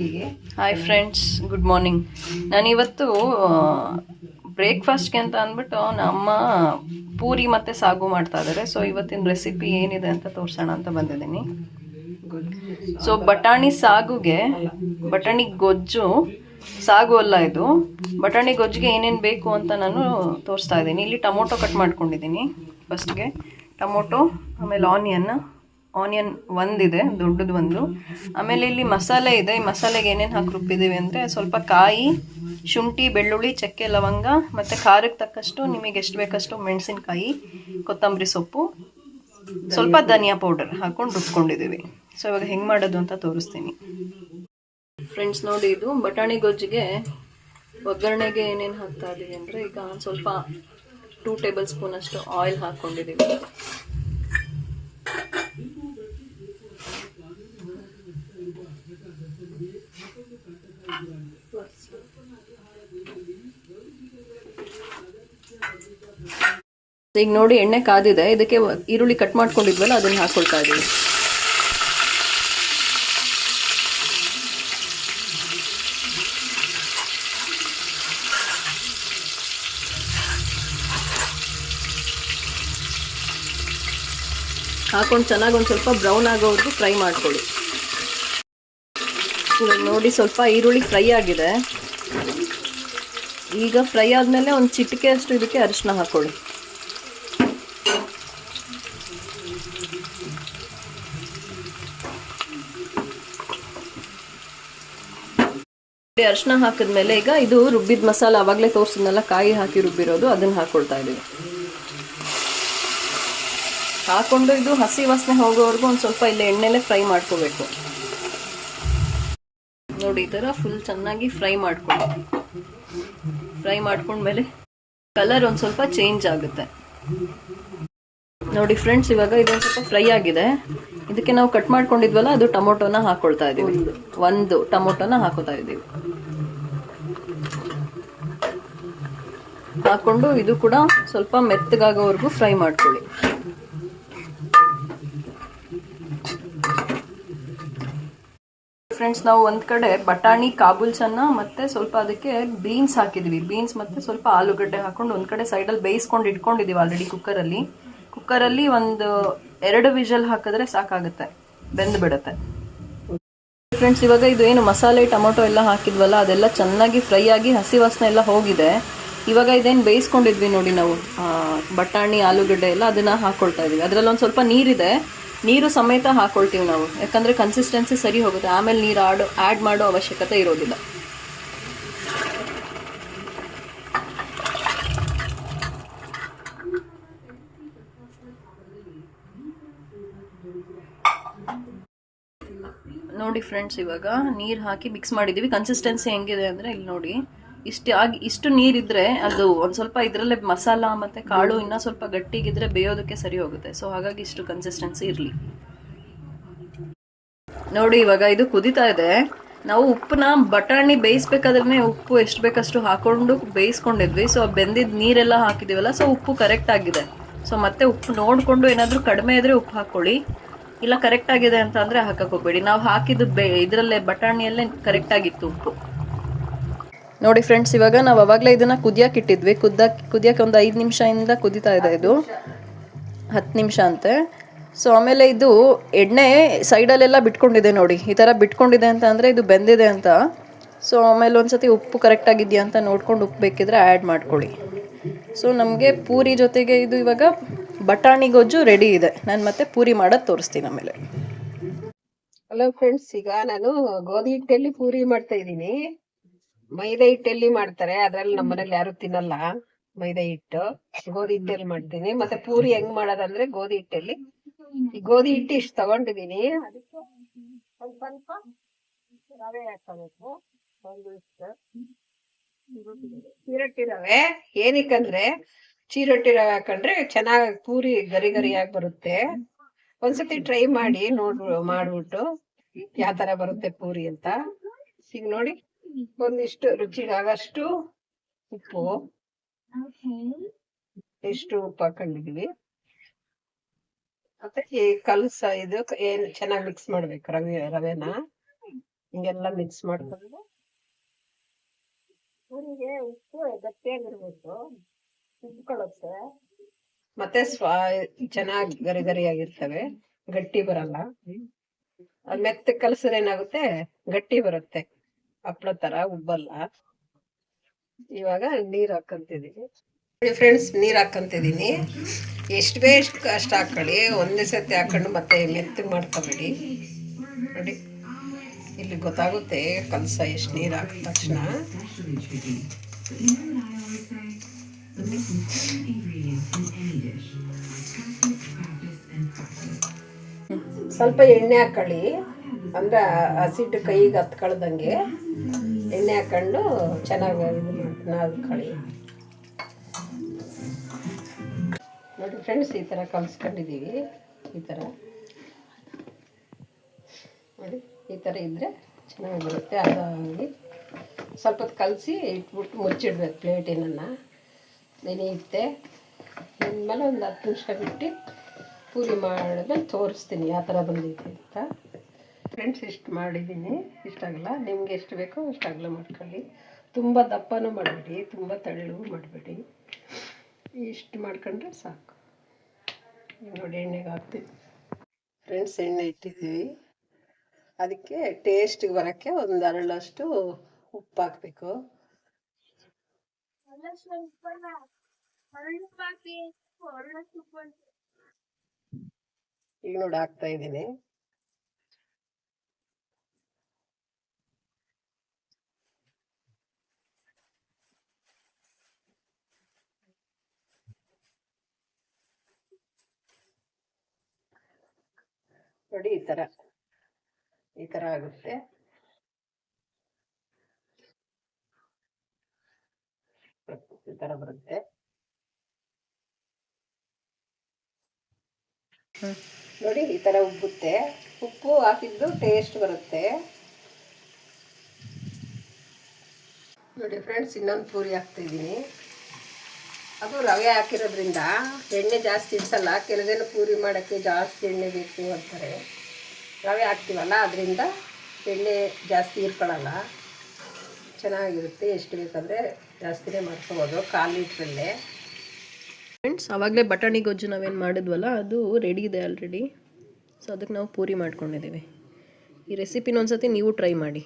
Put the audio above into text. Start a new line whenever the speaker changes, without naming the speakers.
Hi friends good morning ನಾನಿವತ್ತು ಬ್ರೇಕ್ಫಾಸ್ಟ್ಗೆ ಅಂತ ಅಂದ್ಬಿಟ್ಟು ನಮ್ಮ ಪೂರಿ ಮತ್ತು ಸಾಗು ಮಾಡ್ತಾ ಇದ್ದಾರೆ ಸೊ ಇವತ್ತಿನ ರೆಸಿಪಿ ಏನಿದೆ ಅಂತ ತೋರಿಸೋಣ ಅಂತ ಬಂದಿದ್ದೀನಿ. ಸೊ ಬಟಾಣಿ ಸಾಗುಗೆ, ಬಟಾಣಿ ಗೊಜ್ಜು, ಸಾಗು ಅಲ್ಲ ಇದು. ಬಟಾಣಿ ಗೊಜ್ಜಿಗೆ ಏನೇನು ಬೇಕು ಅಂತ ನಾನು ತೋರಿಸ್ತಾ ಇದ್ದೀನಿ. ಇಲ್ಲಿ ಟೊಮೊಟೊ ಕಟ್ ಮಾಡ್ಕೊಂಡಿದ್ದೀನಿ ಫಸ್ಟ್ಗೆ ಟೊಮೊಟೊ, ಆಮೇಲೆ ಆನಿಯನ್ ಆನಿಯನ್ ಒಂದಿದೆ, ದೊಡ್ಡದು ಒಂದು. ಆಮೇಲೆ ಇಲ್ಲಿ ಮಸಾಲೆ ಇದೆ. ಈ ಮಸಾಲೆಗೆ ಏನೇನು ಹಾಕಿ ರುಬ್ಬಿದ್ದೀವಿ ಅಂದರೆ ಸ್ವಲ್ಪ ಕಾಯಿ, ಶುಂಠಿ, ಬೆಳ್ಳುಳ್ಳಿ, ಚಕ್ಕೆ, ಲವಂಗ ಮತ್ತು ಖಾರಕ್ಕೆ ತಕ್ಕಷ್ಟು ನಿಮಗೆ ಎಷ್ಟು ಬೇಕಷ್ಟು ಮೆಣಸಿನ್ಕಾಯಿ, ಕೊತ್ತಂಬರಿ ಸೊಪ್ಪು, ಸ್ವಲ್ಪ ಧನಿಯಾ ಪೌಡರ್ ಹಾಕೊಂಡು ರುಬ್ಕೊಂಡಿದ್ದೀವಿ. ಸೊ ಇವಾಗ ಹೆಂಗೆ ಮಾಡೋದು ಅಂತ ತೋರಿಸ್ತೀನಿ. ಫ್ರೆಂಡ್ಸ್ ನೋಡಿ ಇದು ಬಟಾಣಿ ಗೊಜ್ಜಿಗೆ ಒಗ್ಗರಣೆಗೆ ಏನೇನು ಹಾಕ್ತಾ ಇದ್ದೀವಿ ಅಂದರೆ ಈಗ ಸ್ವಲ್ಪ ಟೂ ಟೇಬಲ್ ಸ್ಪೂನ್ ಅಷ್ಟು ಆಯಿಲ್ ಹಾಕ್ಕೊಂಡಿದ್ದೀವಿ ಈಗ ನೋಡಿ ಎಣ್ಣೆ ಕಾದಿದೆ. ಇದಕ್ಕೆ ಈರುಳ್ಳಿ ಕಟ್ ಮಾಡ್ಕೊಂಡಿದ್ವಲ್ಲ, ಅದನ್ನ ಹಾಕೊಳ್ತಾ ಇದೀವಿ ಹಾಕೊಂಡು ಚೆನ್ನಾಗಿ ಒಂದು ಸ್ವಲ್ಪ ಬ್ರೌನ್ ಆಗೋವರೆಗೂ ಫ್ರೈ ಮಾಡ್ಕೊಳ್ಳಿ. ನೋಡಿ ಸ್ವಲ್ಪ ಈರುಳ್ಳಿ ಫ್ರೈ ಆಗಿದೆ. ಈಗ ಫ್ರೈ ಆದಮೇಲೆ ಒಂದು ಚಿಟಿಕೆ ಅಷ್ಟು ಇದಕ್ಕೆ ಅರಿಶಿನ ಹಾಕೊಳ್ಳಿ. ಅರಿಶಿನ ಹಾಕಿದ್ಮೇಲೆ ಈಗ ಇದು ರುಬ್ಬಿದ ಮಸಾಲ ಅವಾಗಲೇ ತೋರಿಸಿದ್ನಲ್ಲ, ಕಾಯಿ ಹಾಕಿ ರುಬ್ಬಿರೋದು, ಅದನ್ನು ಹಾಕೊಳ್ತಾ ಇದ್ದೀವಿ ಹಾಕೊಂಡು ಇದು ಹಸಿ ವಾಸನೆ ಹೋಗೋವರೆಗೂ ಒಂದು ಸ್ವಲ್ಪ ಇಲ್ಲಿ ಎಣ್ಣೆಲೆ ಫ್ರೈ ಮಾಡ್ಕೋಬೇಕು. ನೋಡಿ, ಈ ಥರ ಫುಲ್ ಚೆನ್ನಾಗಿ ಫ್ರೈ ಮಾಡ್ಕೊಂಡು ಫ್ರೈ ಮಾಡ್ಕೊಂಡ್ಮೇಲೆ ಕಲರ್ ಒಂದು ಸ್ವಲ್ಪ ಚೇಂಜ್ ಆಗುತ್ತೆ. ನೋಡಿ ಫ್ರೆಂಡ್ಸ್ ಇವಾಗ ಇದೊಂದು ಸ್ವಲ್ಪ ಫ್ರೈ ಆಗಿದೆ. ಇದಕ್ಕೆ ನಾವು ಕಟ್ ಮಾಡ್ಕೊಂಡಿದ್ವಲ್ಲ, ಅದು ಟೊಮೊಟೊನ ಹಾಕೊಳ್ತಾ ಇದ್ದೀವಿ ಒಂದು, ಟೊಮೊಟೊನ ಹಾಕೋತಾ ಇದೀವಿ. ಹಾಕೊಂಡು ಇದು ಕೂಡ ಸ್ವಲ್ಪ ಮೆತ್ತಗಾಗೋವರೆಗೂ ಫ್ರೈ ಮಾಡ್ಕೊಳ್ಳಿ. ಫ್ರೆಂಡ್ಸ್ ನಾವು ಒಂದ್ ಕಡೆ ಬಟಾಣಿ ಕಾಬೂಲ್ಸನ್ನ ಮತ್ತೆ ಸ್ವಲ್ಪ ಅದಕ್ಕೆ ಬೀನ್ಸ್ ಹಾಕಿದ್ವಿ. ಬೀನ್ಸ್ ಮತ್ತೆ ಸ್ವಲ್ಪ ಆಲೂಗಡ್ಡೆ ಹಾಕೊಂಡು ಒಂದ್ ಕಡೆ ಸೈಡಲ್ಲಿ ಬೇಯಿಸ್ಕೊಂಡು ಇಟ್ಕೊಂಡಿದೀವಿ ಆಲ್ರೆಡಿ ಕುಕ್ಕರಲ್ಲಿ ಕುಕ್ಕರಲ್ಲಿ ಒಂದು ಎರಡು ವಿಷಲ್ ಹಾಕಿದ್ರೆ ಸಾಕಾಗುತ್ತೆ. ಬೆಂದು ಬಿಡತ್ತೆ. ಫ್ರೆಂಡ್ಸ್ ಇವಾಗ ಇದು ಏನು ಮಸಾಲೆ, ಟೊಮೊಟೊ ಎಲ್ಲ ಹಾಕಿದ್ವಲ್ಲ, ಅದೆಲ್ಲ ಚೆನ್ನಾಗಿ ಫ್ರೈ ಆಗಿ ಹಸಿ ವಾಸನೆ ಎಲ್ಲ ಹೋಗಿದೆ. ಇವಾಗ ಇದೇನು ಬೇಯಿಸ್ಕೊಂಡಿದ್ವಿ ನೋಡಿ ನಾವು ಬಟಾಣಿ, ಆಲೂಗಡ್ಡೆ ಎಲ್ಲ ಅದನ್ನು ಹಾಕ್ಕೊಳ್ತಾ ಇದ್ದೀವಿ ಅದರಲ್ಲಿ ಒಂದು ಸ್ವಲ್ಪ ನೀರಿದೆ. ನೀರು ಸಮೇತ ಹಾಕ್ಕೊಳ್ತೀವಿ ನಾವು. ಯಾಕಂದರೆ ಕನ್ಸಿಸ್ಟೆನ್ಸಿ ಸರಿ ಹೋಗುತ್ತೆ. ಆಮೇಲೆ ನೀರು ಆಡ್ ಆ್ಯಡ್ ಮಾಡೋ ಅವಶ್ಯಕತೆ ಇರೋದಿಲ್ಲ. ನೋಡಿ ಫ್ರೆಂಡ್ಸ್ ಇವಾಗ ನೀರು ಹಾಕಿ ಮಿಕ್ಸ್ ಮಾಡಿದ್ದೀವಿ ಕನ್ಸಿಸ್ಟೆನ್ಸಿ ಹೆಂಗಿದೆ ಅಂದರೆ ಇಲ್ಲಿ ನೋಡಿ. ಇಷ್ಟು ಆಗಿ ಇಷ್ಟು ನೀರಿದ್ರೆ ಅದು ಒಂದ್ ಸ್ವಲ್ಪ ಇದ್ರಲ್ಲೇ ಮಸಾಲ ಮತ್ತೆ ಕಾಳು ಇನ್ನೂ ಸ್ವಲ್ಪ ಗಟ್ಟಿಗಿದ್ರೆ ಬೇಯೋದಕ್ಕೆ ಸರಿ ಹೋಗುತ್ತೆ. ಸೊ ಹಾಗಾಗಿ ಇಷ್ಟು ಕನ್ಸಿಸ್ಟೆನ್ಸಿ ಇರಲಿ. ನೋಡಿ ಇವಾಗ ಇದು ಕುದಿತಾ ಇದೆ. ನಾವು ಉಪ್ಪನ್ನ ಬಟಾಣಿ ಬೇಯಿಸ್ಬೇಕಾದ್ರೆ ಉಪ್ಪು ಎಷ್ಟು ಬೇಕಷ್ಟು ಹಾಕೊಂಡು ಬೇಯಿಸ್ಕೊಂಡಿದ್ವಿ. ಸೊ ಬೆಂದಿದ್ದ ನೀರೆಲ್ಲ ಹಾಕಿದೀವಲ್ಲ ಸೊ ಉಪ್ಪು ಕರೆಕ್ಟ್ ಆಗಿದೆ. ಸೊ ಮತ್ತೆ ಉಪ್ಪು ನೋಡಿಕೊಂಡು ಏನಾದರೂ ಕಡಿಮೆ ಇದ್ರೆ ಉಪ್ಪು ಹಾಕೊಳ್ಳಿ. ಇಲ್ಲ ಕರೆಕ್ಟ್ ಆಗಿದೆ ಅಂತ ಅಂದರೆ ಹಾಕಕ್ಕೆ ಹೋಗ್ಬೇಡಿ. ನಾವು ಹಾಕಿದ್ದು ಬೇ ಇದರಲ್ಲೇ ಬಟಾಣಿಯಲ್ಲೇ ಕರೆಕ್ಟಾಗಿತ್ತು ಉಪ್ಪು. ನೋಡಿ ಫ್ರೆಂಡ್ಸ್ ಇವಾಗ ನಾವು ಅವಾಗಲೇ ಇದನ್ನ ಕುದಿಯೋಕೆ ಇಟ್ಟಿದ್ವಿ. ಕುದ್ದಕ್ಕೆ ಕುದಿಯಕ್ಕೆ ಒಂದು ಐದು ನಿಮಿಷದಿಂದ ಕುದಿತಾ ಇದೆ ಇದು. ಹತ್ತು ನಿಮಿಷ ಅಂತೆ. ಸೊ ಆಮೇಲೆ ಇದು ಎಣ್ಣೆ ಸೈಡಲ್ಲೆಲ್ಲ ಬಿಟ್ಕೊಂಡಿದೆ ನೋಡಿ. ಈ ಥರ ಬಿಟ್ಕೊಂಡಿದೆ ಅಂತ ಅಂದರೆ ಇದು ಬೆಂದಿದೆ ಅಂತ. ಸೊ ಆಮೇಲೆ ಒಂದ್ಸತಿ ಉಪ್ಪು ಕರೆಕ್ಟ್ ಆಗಿದೆಯಾ ಅಂತ ನೋಡ್ಕೊಂಡು ಉಪ್ಪು ಬೇಕಿದ್ರೆ ಆ್ಯಡ್ ಮಾಡ್ಕೊಳ್ಳಿ. ಸೊ ನಮಗೆ ಪೂರಿ ಜೊತೆಗೆ ಇದು ಇವಾಗ ಬಟಾಣಿ ಗೊಜ್ಜು ರೆಡಿ ಇದೆ. ನಾನು ಮತ್ತೆ ಪೂರಿ ಮಾಡೋದು ತೋರಿಸ್ತೀನಿ ಆಮೇಲೆ.
ಹಲೋ ಫ್ರೆಂಡ್ಸ್ ಈಗ ನಾನು ಗೋಧಿ ಹಿಟ್ಟಲ್ಲಿ ಪೂರಿ ಮಾಡ್ತಾ ಇದ್ದೀನಿ. ಮೈದಾ ಹಿಟ್ಟಲ್ಲಿ ಮಾಡ್ತಾರೆ ಅದ್ರಲ್ಲಿ ನಮ್ಮ ಮನೇಲಿ ಯಾರು ತಿನ್ನಲ್ಲ. ಮೈದಾ ಹಿಟ್ಟು ಗೋಧಿ ಹಿಟ್ಟಲ್ಲಿ ಮಾಡ್ತೀನಿ. ಮತ್ತೆ ಪೂರಿ ಹೆಂಗ್ ಮಾಡೋದಂದ್ರೆ ಗೋಧಿ ಹಿಟ್ಟಲ್ಲಿ. ಈ ಗೋಧಿ ಹಿಟ್ಟು ಇಷ್ಟು ತಗೊಂಡಿದೀನಿ. ಅದಕ್ಕೆ ಸ್ವಲ್ಪ ರವೆ ಹಾಕೋಬೇಕು ಒಂದು ಇಷ್ಟು. ಚೀರೊಟ್ಟಿ ರವೆ. ಏನಕ್ಕಂದ್ರೆ ಚೀರೊಟ್ಟಿ ರವೆ ಹಾಕೊಂಡ್ರೆ ಚೆನ್ನಾಗಿ ಪೂರಿ ಗರಿ ಗರಿಯಾಗಿ ಬರುತ್ತೆ. ಒಂದ್ಸತಿ ಟ್ರೈ ಮಾಡಿ ನೋಡ್ ಮಾಡ್ಬಿಟ್ಟು ಯಾವ ತರ ಬರುತ್ತೆ ಪೂರಿ ಅಂತ. ಈಗ ನೋಡಿ. ಒಂದಿಷ್ಟು ರುಚಿಗಾಗಷ್ಟು ಉಪ್ಪು. ಎಷ್ಟು ಉಪ್ಪು ಹಾಕೊಂಡಿದೀವಿ ಮತ್ತೆ ಈ ಕಲ್ಸ ಇದು ಏನ್ ಚೆನ್ನಾಗಿ ಮಿಕ್ಸ್ ಮಾಡ್ಬೇಕು ರವೆ ರವೆನ? ಹಿಂಗೆಲ್ಲ ಮಿಕ್ಸ್ ಮಾಡ್ಕೊಂಡು. ಪೂರಿಗೆ ಉಪ್ಪು ಗಟ್ಟಿಯಾಗಿರ್ಬೇಕು. ಉಬ್ಕೊಳ್ಳುತ್ತೆ ಮತ್ತೆ ಸ್ವಾ ಚೆನ್ನಾಗಿ ಗರಿ ಗರಿಯಾಗಿರ್ತವೆ. ಗಟ್ಟಿ ಬರಲ್ಲ. ಮೆತ್ತ ಕಲಸಿದ್ರೆ ಏನಾಗುತ್ತೆ? ಗಟ್ಟಿ ಬರುತ್ತೆ. ಹಪ್ಳ ತರ ಉಬ್ಬಲ್ಲ. ಇವಾಗ ನೀರ್ ಹಾಕಂತಿದೀನಿ. ಫ್ರೆಂಡ್ಸ್ ನೀರ್ ಹಾಕಂತಿದೀನಿ. ಎಷ್ಟು ಬೇಕು ಅಷ್ಟು ಹಾಕೊಳ್ಳಿ ಒಂದೇ ಸತಿ ಹಾಕೊಂಡು ಮತ್ತೆ ಮೆತ್ತಗೆ ಮಾಡ್ಕೊಬೇಡಿ. ನೋಡಿ. ಇಲ್ಲಿ ಗೊತ್ತಾಗುತ್ತೆ ಕಲಸ ಎಷ್ಟು ನೀರು ಹಾಕಿದ ತಕ್ಷಣ. ಸ್ವಲ್ಪ ಎಣ್ಣೆ ಹಾಕೊಳ್ಳಿ. ಅಂದ್ರೆ ಹಸಿಟ್ಟು ಕೈಗೆ ಹತ್ಕೊಳ್ದಂಗೆ ಎಣ್ಣೆ ಹಾಕೊಂಡು ಚೆನ್ನಾಗಿ ಇದು ನಾದ್ಕೊಳ್ಳಿ ನೋಡಿ ಫ್ರೆಂಡ್ಸ್ ಈ ಥರ ಕಲಿಸ್ಕೊಂಡಿದ್ದೀವಿ, ಈ ಥರ ನೋಡಿ, ಈ ಥರ ಇದ್ದರೆ ಚೆನ್ನಾಗಿ ಬರುತ್ತೆ ಅದಾಗಿ ಸ್ವಲ್ಪ ಕಲಸಿ ಇಟ್ಬಿಟ್ಟು ಮುಚ್ಚಿಡ್ಬೇಕು ಪ್ಲೇಟಿನನ್ನು ನೆನೆಯುತ್ತೆ ಆಮೇಲೆ ಒಂದು ಹತ್ತು ನಿಮಿಷ ಬಿಟ್ಟು ಪೂರಿ ಮಾಡಿದ್ಮೇಲೆ ತೋರಿಸ್ತೀನಿ ಯಾವ ಥರ ಬಂದೈತೆ ಅಂತ. ಫ್ರೆಂಡ್ಸ್ ಇಷ್ಟು ಮಾಡಿದ್ದೀನಿ ಇಷ್ಟಾಗಲ್ಲ ನಿಮ್ಗೆ ಎಷ್ಟು ಬೇಕೋ ಅಷ್ಟು ಅಗಲ ಮಾಡ್ಕೊಳ್ಳಿ. ತುಂಬ ದಪ್ಪನೂ ಮಾಡಬೇಡಿ. ತುಂಬ ತೆಳ್ಳಗೂ ಮಾಡಬೇಡಿ. ಇಷ್ಟು ಮಾಡ್ಕೊಂಡ್ರೆ ಸಾಕು. ನೋಡಿ ಎಣ್ಣೆಗೆ ಹಾಕ್ತೀವಿ ಫ್ರೆಂಡ್ಸ್ ಎಣ್ಣೆ ಇಟ್ಟಿದ್ದೀವಿ. ಅದಕ್ಕೆ ಟೇಸ್ಟಿಗೆ ಬರೋಕ್ಕೆ ಒಂದು ಅರಳಷ್ಟು ಉಪ್ಪು ಹಾಕಬೇಕು. ಈಗ ನೋಡಿ ಹಾಕ್ತಾ ಇದ್ದೀನಿ. ನೋಡಿ, ಈ ಥರ ಈ ಥರ ಆಗುತ್ತೆ. ಈ ಥರ ಬರುತ್ತೆ. ನೋಡಿ, ಈ ಥರ ಉಬ್ಬುತ್ತೆ. ಉಪ್ಪು ಹಾಕಿದ್ದು ಟೇಸ್ಟ್ ಬರುತ್ತೆ. ನೋಡಿ ಫ್ರೆಂಡ್ಸ್ ಇನ್ನೊಂದು ಪೂರಿ ಹಾಕ್ತಿದ್ದೀನಿ ಅದು ರವೆ ಹಾಕಿರೋದ್ರಿಂದ ಎಣ್ಣೆ ಜಾಸ್ತಿ ಇಡ್ಸಲ್ಲ ಕೆಲವೇನು ಪೂರಿ ಮಾಡೋಕ್ಕೆ ಜಾಸ್ತಿ ಎಣ್ಣೆ ಬೇಕು ಅಂತಾರೆ. ರವೆ ಹಾಕ್ತೀವಲ್ಲ, ಅದರಿಂದ ಎಣ್ಣೆ ಜಾಸ್ತಿ ಇರ್ಕೊಳ್ಳಲ್ಲ. ಚೆನ್ನಾಗಿರುತ್ತೆ, ಎಷ್ಟು ಬೇಕಂದರೆ ಜಾಸ್ತಿನೇ ಮಾಡ್ಕೋಬೋದು, ಕಾಲು ಲೀಟ್ರಲ್ಲೇ.
ಫ್ರೆಂಡ್ಸ್ ಆವಾಗಲೇ ಬಟಾಣಿ ಗೊಜ್ಜು ನಾವೇನು ಮಾಡಿದ್ವಲ್ಲ, ಅದು ರೆಡಿ ಇದೆ ಆಲ್ರೆಡಿ ಸೊ ಅದಕ್ಕೆ ನಾವು ಪೂರಿ ಮಾಡ್ಕೊಂಡಿದ್ದೀವಿ. ಈ ರೆಸಿಪಿನ ಒಂದು ಸತಿ ನೀವು ಟ್ರೈ ಮಾಡಿ.